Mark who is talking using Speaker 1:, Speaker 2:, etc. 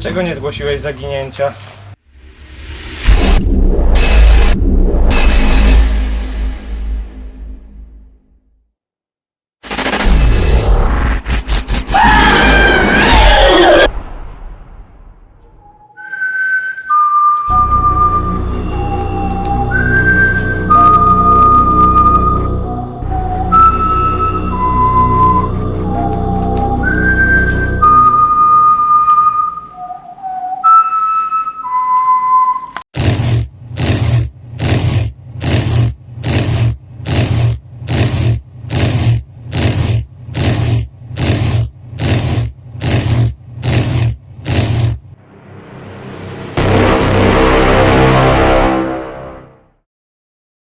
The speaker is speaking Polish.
Speaker 1: Dlaczego nie zgłosiłeś zaginięcia?